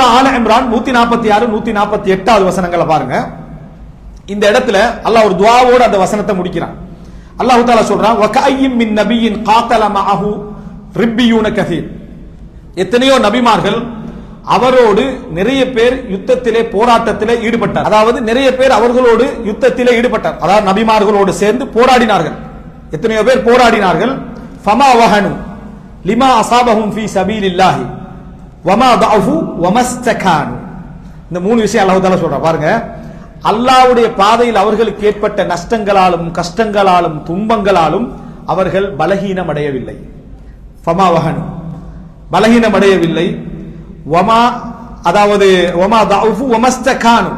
சூரா ஆல இம்ரான் நூத்தி நாற்பத்தி ஆறு நூத்தி நாற்பத்தி எட்டாவது வசனங்களை பாருங்க. இந்த இடத்துல அல்லாஹ் ஒரு துவாவோட அந்த வசனத்தை முடிக்கிறான். அல்லாஹ் தாலா சொல்றான் வகாயும் மின் நபியின் காத்தல மஅஹு ரிப்பியூன கதீர் எத்தனையோ நபிமார்கள் அவரோடு நிறைய பேர் யுத்தத்திலே போராட்டத்திலே ஈடுபட்டார். அதாவது நிறைய பேர் அவர்களோடு யுத்தத்திலே ஈடுபட்டார். அதாவது நபிமார்களோடு சேர்ந்து போராடினார்கள். எத்தனையோ பேர் போராடினார்கள். ஃபமா வஹனு லிமா அசாபஹும் ஃபி சபீலில்லாஹி. வமா தஅஃபு வமஸ்தகானு இந்த மூணு விஷயம் அல்லாஹ் தாலா சொல்றான். பாருங்க அல்லாஹ்வுடைய பாதையில் அவர்களுக்கு ஏற்பட்ட நஷ்டங்களாலும் கஷ்டங்களாலும் துன்பங்களாலும் அவர்கள் பலகீனம் அடையவில்லை. ஃபமா வஹனு. பலகீனம் அடையவில்லை. வமா அதாவது வமா தஅஃபு வமஸ்தகானு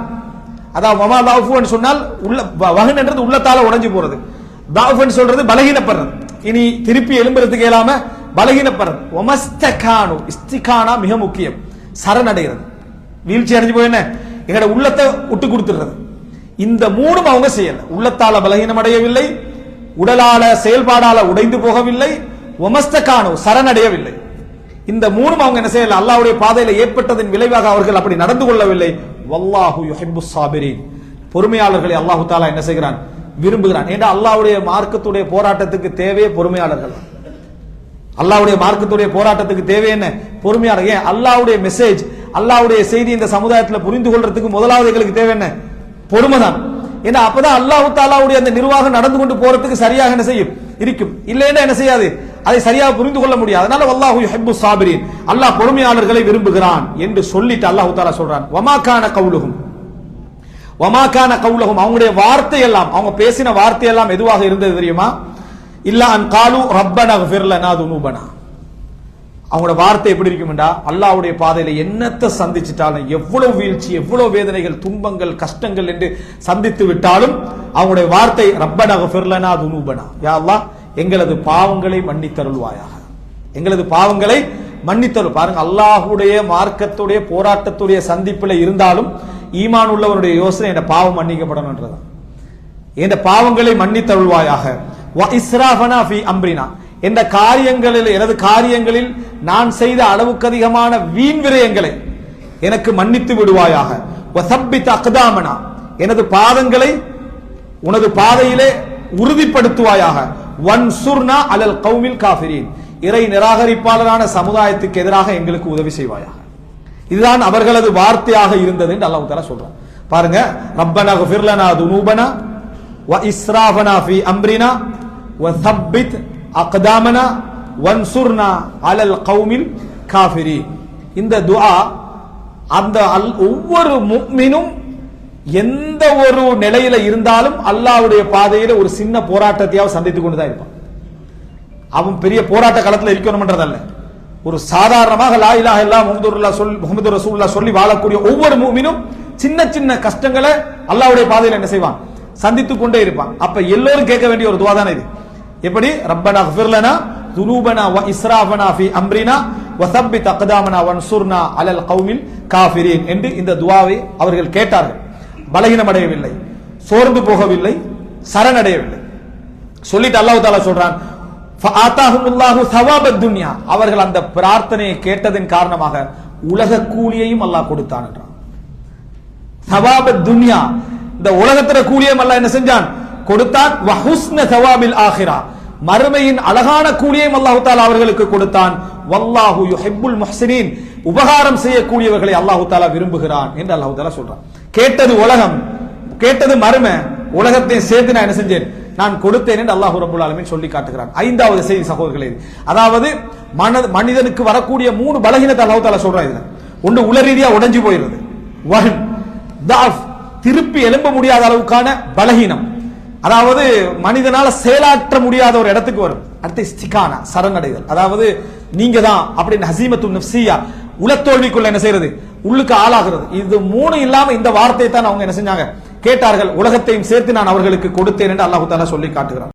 அதாவது வமா தஅஃபுன்னு சொன்னால் உள்ள வ- உள்ளத்தால உடைஞ்சு போறது. தஅஃப்னு சொல்றது பலகீனப்படுறது. இனி திருப்பி எழும்புறதுக்கு இயலாம பலகீனப்படுறது வமஸ்தகானு இஸ்திகானா மிக முக்கியம். சரணடைகிறது. வீழ்ச்சி அடைஞ்சு போய் என்ன? எங்கட உள்ளத்தை விட்டு கொடுத்துடுறது. இந்த மூணும் அவங்க செய்யல. உள்ளத்தால பலகீனம் அடையவில்லை. உடலால செயல்பாடால உடைந்து போகவில்லை. ஒமஸ்தகானு சரணடையவில்லை. இந்த மூணும் அவங்க என்ன செய்யல? அல்லாவுடைய பாதையில ஏற்பட்டதன் விளைவாக அவர்கள் அப்படி நடந்து கொள்ளவில்லை. வல்லாஹு யுஹிப்பு சாபிரீன். பொறுமையாளர்களை அல்லாஹு தாலா என்ன செய்கிறான்? விரும்புகிறான். ஏன்னா அல்லாவுடைய மார்க்கத்துடைய போராட்டத்துக்கு தேவையே பொறுமையாளர்கள்? அல்லாவுடைய மார்க்கத்துடைய போராட்டத்துக்கு தேவை என்ன? ஏன்? அல்லாவுடைய மெசேஜ் அல்லாவுடைய செய்தி இந்த சமுதாயத்துல புரிந்து கொள்றதுக்கு முதலாவது எங்களுக்கு தேவை என்ன? பொறுமைதான். ஏன்னா அப்பதான் அல்லாஹு தாலாவுடைய அந்த நிர்வாகம் நடந்து கொண்டு போறதுக்கு சரியாக என்ன செய்யும்? இருக்கும். இல்லைன்னா என்ன செய்யாது? அதை சரியாக புரிந்து கொள்ள முடியாது. அதனால வல்லாஹு ஹெப்பு சாபிரின் அல்லாஹ் பொறுமையாளர்களை விரும்புகிறான் என்று சொல்லிட்டு அல்லாஹு தாலா சொல்றான். வமாக்கான கவுலுகும் வமாக்கான கவுலகும் அவங்களுடைய வார்த்தை எல்லாம் அவங்க பேசின வார்த்தை எல்லாம் எதுவாக இருந்தது தெரியுமா? இல்ல அன் காலு ரப்பன ஃபிர்லனா துனூபனா. அவங்களோட வார்த்தை எப்படி இருக்கும்டா அல்லாவுடைய பாதையில என்னத்தை சந்திச்சிட்டாலும் எவ்வளவு வீழ்ச்சி எவ்வளவு வேதனைகள் துன்பங்கள் கஷ்டங்கள் என்று சந்தித்து விட்டாலும் அவங்களுடைய வார்த்தை ரப்பன ஃபிர்லனா துனூபனா. யா எங்களது பாவங்களை மன்னித்தருள்வாயாக. எங்களது பாவங்களை மன்னித்தருள் பாருங்க அல்லாஹுடைய மார்க்கத்துடைய போராட்டத்துடைய சந்திப்புல இருந்தாலும் ஈமான் உள்ளவருடைய யோசனை என்ற பாவம் மன்னிக்கப்படணும்ன்றதான் என்ற பாவங்களை மன்னித்தருள்வாயாக. இஸ்ராஃபனா ஃபி அம்ரினா என்ற காரியங்களில் எனது காரியங்களில் நான் செய்த அளவுக்கு அதிகமான வீண் விரயங்களை எனக்கு மன்னித்து விடுவாயாக. வ அக்தாமனா எனது பாதங்களை உனது பாதையிலே உறுதிப்படுத்துவாயாக. ஒன் சுர்னா அலல் கௌமில் காஃபிரீன் இறை நிராகரிப்பாளரான சமுதாயத்துக்கு எதிராக எங்களுக்கு உதவி செய்வாயாக. இதுதான் அவர்களது வார்த்தையாக இருந்தது என்று அல்லாஹ் தலா சொல்றான். பாருங்க ரப்பனா குஃபிர் துனூபனா வ இஸ்ராஃபனா ஃபி அம்ரினா வ தப்பித் அக்தாமனா வன்சுர்னா அலல் கௌமில் காஃபிரி இந்த துஆ அந்த அல்- ஒவ்வொரு முக்மினும் எந்த ஒரு நிலையில இருந்தாலும் அல்லாஹ்வுடைய பாதையில ஒரு சின்ன போராட்டத்தையாவது சந்தித்துக் கொண்டு தான் இருப்பான். அவன் பெரிய போராட்ட களத்தில் இருக்கணும்ன்றதல்ல. ஒரு சாதாரணமாக லா இலாஹ இல்லா முகமது சொல் முகமது ரசூல்லா சொல்லி வாழக்கூடிய ஒவ்வொரு மூமினும் சின்ன சின்ன கஷ்டங்களை அல்லாவுடைய பாதையில் என்ன செய்வான்? சந்தித்துக் கொண்டே இருப்பான். அப்ப எல்லோரும் கேட்க வேண்டிய ஒரு துவா தானே இது? எப்படி? ரப்பனா ஃபிர்லனா துனூபனா வ இஸ்ராஃபனா ஃபி அம்ரினா வ அக்தாமனா வன்சுர்னா அலல் கௌமில் காஃபிரீன் என்று இந்த துவாவை அவர்கள் கேட்டார்கள். பலகீனம் அடையவில்லை சோர்ந்து போகவில்லை. சரணடையவில்லை. சொல்லிட்டு அல்லாஹ் தாலா சொல்றான் துன்யா. அவர்கள் அந்த பிரார்த்தனையை கேட்டதன் காரணமாக உலக கூலியையும் அல்லாஹ் கொடுத்தான் என்றான். துன்யா. இந்த உலகத்துல கூலியம் அல்லாஹ் என்ன செஞ்சான்? கொடுத்தான் வஹுஸ்ன ஸவாபில் ஆখিরা மறுமையின் அழகான கூலியையும் அல்லாஹு தாலா அவர்களுக்கு கொடுத்தான். வல்லாஹு யுஹிப்புல் முஹ்சினீன். உபகாரம் செய்யக்கூடியவர்களை அல்லாஹ் தாலா விரும்புகிறான் என்று அல்லாஹ் தாலா சொல்றான். கேட்டது உலகம் கேட்டது மரும உலகத்தை சேர்த்து நான் என்ன செஞ்சேன்? நான் கொடுத்தேன் என்று அல்லாஹு ரபுல் ஆலமின் சொல்லி காட்டுகிறான். ஐந்தாவது செய்தி சகோதரர்களே அதாவது மன மனிதனுக்கு வரக்கூடிய மூணு பலகீனத்தை அல்லாஹு தாலா சொல்றான் இதுல. ஒன்று உள ரீதியா உடைஞ்சு போயிருது தாஃப் திருப்பி எழும்ப முடியாத அளவுக்கான பலகீனம். அதாவது மனிதனால செயலாற்ற முடியாத ஒரு இடத்துக்கு வரும். அடுத்து ஸ்திகானா சரணடைதல் அதாவது நீங்க தான் அப்படின்னு ஹசீமத்து நப்சியா உளத்தோல்விக்குள்ள என்ன செய்யறது? உள்ளுக்கு ஆளாகிறது. இது மூணு இல்லாம இந்த வார்த்தையை தான் அவங்க என்ன செஞ்சாங்க? கேட்டார்கள் உலகத்தையும் சேர்த்து நான் அவர்களுக்கு கொடுத்தேன் என்று அல்லாஹு தாலா சொல்லி காட்டுகிறான்.